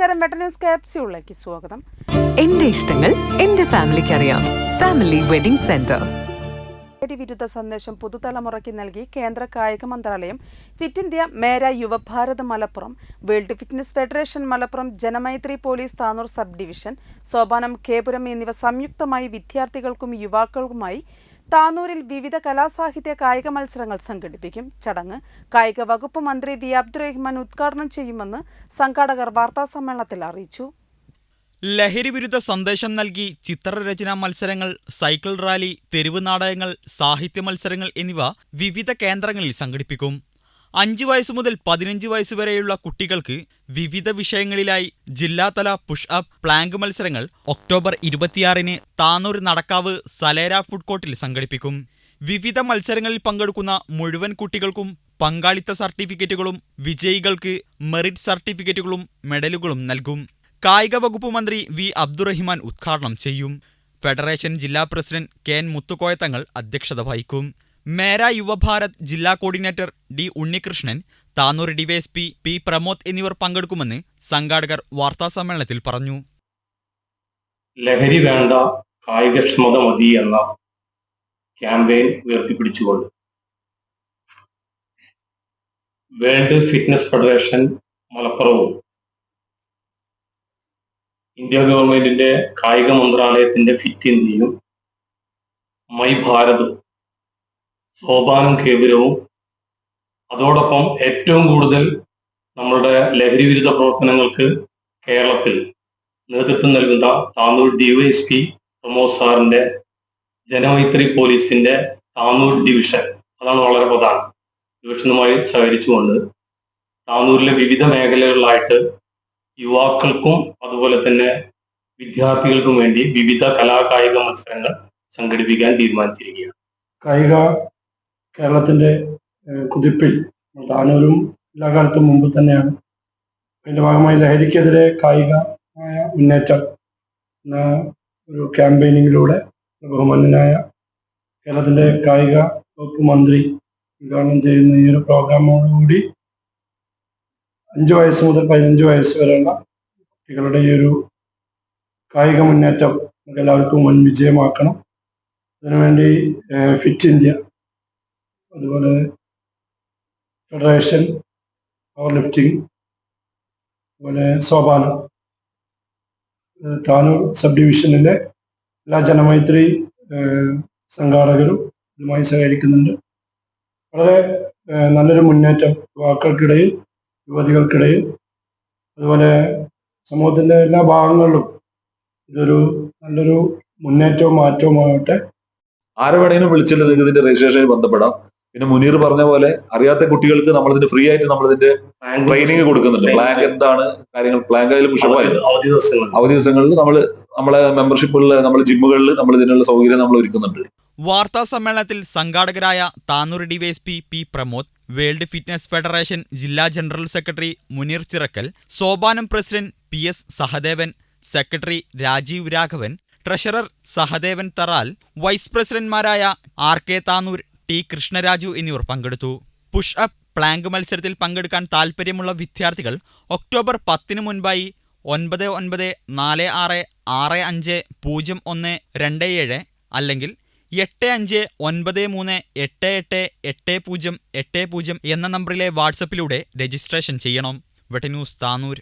നമസ്കാരം. വെട്ട ന്യൂസ് ക്യാപ്സ്യൂളിലേക്ക് സ്വാഗതം. എന്റെ ഇഷ്ടങ്ങൾ എന്റെ ഫാമിലിക്ക് അറിയാം. Family wedding centre. ലഹരി വിരുദ്ധ സന്ദേശം പുതുതലമുറയ്ക്ക് നൽകി കേന്ദ്ര കായിക മന്ത്രാലയം fit India Mera Yuva Bharat Malappuram world fitness federation Malappuram Janamaithri police Tanur sub division Sopanam Kepuram എന്നിവ സംയുക്തമായി വിദ്യാർത്ഥികൾക്കും യുവാക്കൾക്കുമായി താനൂരിൽ വിവിധ കലാസാഹിത്യ കായിക മത്സരങ്ങൾ സംഘടിപ്പിക്കും. ചടങ്ങ് കായിക വകുപ്പ് മന്ത്രി വി. അബ്ദുറഹ്മാൻ ഉദ്ഘാടനം ചെയ്യുമെന്ന് സംഘാടകർ വാർത്താസമ്മേളനത്തിൽ അറിയിച്ചു. ലഹരി വിരുദ്ധ സന്ദേശം നൽകി ചിത്രരചനാ മത്സരങ്ങൾ സൈക്കിൾ റാലി തെരുവ് നാടകങ്ങൾ സാഹിത്യ മത്സരങ്ങൾ എന്നിവ വിവിധ കേന്ദ്രങ്ങളിൽ സംഘടിപ്പിക്കും. അഞ്ച് വയസ്സ് മുതൽ പതിനഞ്ച് വയസ്സ് വരെയുള്ള കുട്ടികൾക്ക് വിവിധ വിഷയങ്ങളിലായി ജില്ലാതല പുഷ് അപ്പ് പ്ലാങ്ക് മത്സരങ്ങൾ ഒക്ടോബർ ഇരുപത്തിയാറിന് താനൂർ നടക്കാവ് സലേര ഫുഡ് കോർട്ടിൽ സംഘടിപ്പിക്കും. വിവിധ മത്സരങ്ങളിൽ പങ്കെടുക്കുന്ന മുഴുവൻ കുട്ടികൾക്കും പങ്കാളിത്ത സർട്ടിഫിക്കറ്റുകളും വിജയികൾക്ക് മെറിറ്റ് സർട്ടിഫിക്കറ്റുകളും മെഡലുകളും നൽകും. കായിക വകുപ്പ് മന്ത്രി വി അബ്ദുറഹിമാൻ ഉദ്ഘാടനം ചെയ്യും. ഫെഡറേഷൻ ജില്ലാ പ്രസിഡന്റ് കെ എൻ മുത്തുക്കോയത്തങ്ങൾ അധ്യക്ഷത വഹിക്കും. മേര യുവഭാരത് ജില്ലാ coordinator D Unnikrishnan Tanur DYSP P Pramod എന്നിവർ പങ്കെടുക്കുമെന്ന് സംഘാടകർ വാർത്താസമ്മേളനത്തിൽ പറഞ്ഞു. ലഹരി വേണ്ട കായികക്ഷമത മതി എന്ന ക്യാമ്പയിൻ ഉയർത്തിപ്പിടിച്ചുകൊണ്ട് വേൾഡ് ഫിറ്റ്നസ് ഫെഡറേഷൻ മലപ്പുറവും ഇന്ത്യ ഗവൺമെന്റിന്റെ കായിക മന്ത്രാലയത്തിന്റെ ഫിറ്റ് ഇന്ത്യയും മൈ ഭാരതും സോപാനം കേന്ദ്രവും. അതോടൊപ്പം ഏറ്റവും കൂടുതൽ നമ്മളുടെ ലഹരി വിരുദ്ധ പ്രവർത്തനങ്ങൾക്ക് കേരളത്തിൽ നേതൃത്വം നൽകുന്ന താന്നൂർ ഡിവൈഎസ്പി പ്രമോദ് സാറിന്റെ ജനമൈത്രി പോലീസിന്റെ താന്നൂർ ഡിവിഷൻ. അതാണ് വളരെ പ്രധാനം. ഡിവിഷനുമായി സഹകരിച്ചുകൊണ്ട് താന്നൂരിലെ വിവിധ മേഖലകളിലായിട്ട് യുവാക്കൾക്കും അതുപോലെ തന്നെ വിദ്യാർത്ഥികൾക്കും വേണ്ടി വിവിധ കലാകായിക മത്സരങ്ങൾ സംഘടിപ്പിക്കാൻ തീരുമാനിച്ചിരിക്കുകയാണ്. കായിക കേരളത്തിന്റെ ഏഹ്, കുതിപ്പിൽ താനൂരും എല്ലാ കാലത്തും മുമ്പ് തന്നെയാണ്. അതിന്റെ ഭാഗമായി ലഹരിക്കെതിരെ കായികമായ മുന്നേറ്റം എന്ന ഒരു ക്യാമ്പയിനിങ്ങിലൂടെ ബഹുമാന്യനായ കേരളത്തിന്റെ കായിക വകുപ്പ് മന്ത്രി ഉദ്ഘാടനം ചെയ്യുന്ന ഈ ഒരു പ്രോഗ്രാമോടുകൂടി അഞ്ച് വയസ്സ് മുതൽ പതിനഞ്ച് വയസ്സ് വരെയുള്ള കുട്ടികളുടെ ഈ ഒരു കായിക മുന്നേറ്റം നമുക്ക് എല്ലാവർക്കും മുൻ വിജയമാക്കണം അതിനുവേണ്ടി ഫിറ്റ് ഇന്ത്യ അതുപോലെ ഫെഡറേഷൻ പവർ ലിഫ്റ്റിംഗ് അതുപോലെ സോപാനം. താനൂർ സബ് ഡിവിഷനിലെ എല്ലാ ജനമൈത്രി സംഘാടകരും ഇതുമായി സഹകരിക്കുന്നുണ്ട്. വളരെ നല്ലൊരു മുന്നേറ്റം യുവാക്കൾക്കിടയിൽ യുവതികൾക്കിടയിൽ. അതുപോലെ സമൂഹത്തിന്റെ എല്ലാ ഭാഗങ്ങളിലും ഇതൊരു നല്ലൊരു മുന്നേറ്റവും മാറ്റവുമാകട്ടെ. ആരെ വേണമെങ്കിലും വിളിച്ചിട്ട് നിങ്ങൾക്ക് ഇതിന്റെ രജിസ്ട്രേഷനിൽ ബന്ധപ്പെടാം. പിന്നെ മുനീർ പറഞ്ഞ പോലെ അറിയാത്ത കുട്ടികൾക്ക് നമ്മൾ ഇതിന്റെ ഫ്രീ ആയിട്ട് നമ്മളിതിന്റെ ട്രെയിനിങ് കൊടുക്കുന്നുണ്ട്. പ്ലാങ്ക് എന്താണ്? കാര്യങ്ങൾ പ്ലാങ്ക് അതിൽ പുഷപ്പായി അവധി അവധി അവധി ദിവസങ്ങളിൽ നമ്മൾ നമ്മളെ മെമ്പർഷിപ്പുകളിൽ നമ്മുടെ ജിമ്മുകളിൽ നമ്മൾ ഇതിനുള്ള സൗകര്യം നമ്മൾ ഒരുക്കുന്നുണ്ട്. വാർത്താ സമ്മേളനത്തിൽ സംഘാടകരായ Tanur DYSP P Pramod world fitness federation ജില്ലാ general secretary Muneer Chirakkal Sopanam president P S Sahadevan secretary Rajeev Raghavan treasurer Sahadevan Tharal vice പ്രസിഡന്റ്മാരായ R K Tanur T Krishnaraju എന്നിവർ പങ്കെടുത്തു. പുഷ് അപ്പ് പ്ലാങ്ക് മത്സരത്തിൽ പങ്കെടുക്കാൻ താൽപ്പര്യമുള്ള വിദ്യാർത്ഥികൾ October പത്തിന് മുൻപായി ഒൻപത് ഒൻപത് നാല് ആറ് ആറ് അഞ്ച് പൂജ്യം ഒന്ന് രണ്ട് ഏഴ് അല്ലെങ്കിൽ എട്ട് അഞ്ച് ഒൻപത് മൂന്ന് എട്ട് എട്ട് എട്ട് പൂജ്യം എട്ട് പൂജ്യം എന്ന നമ്പറിലെ വാട്സപ്പിലൂടെ രജിസ്ട്രേഷൻ ചെയ്യണം. വെട്ടന്യൂസ് താനൂർ.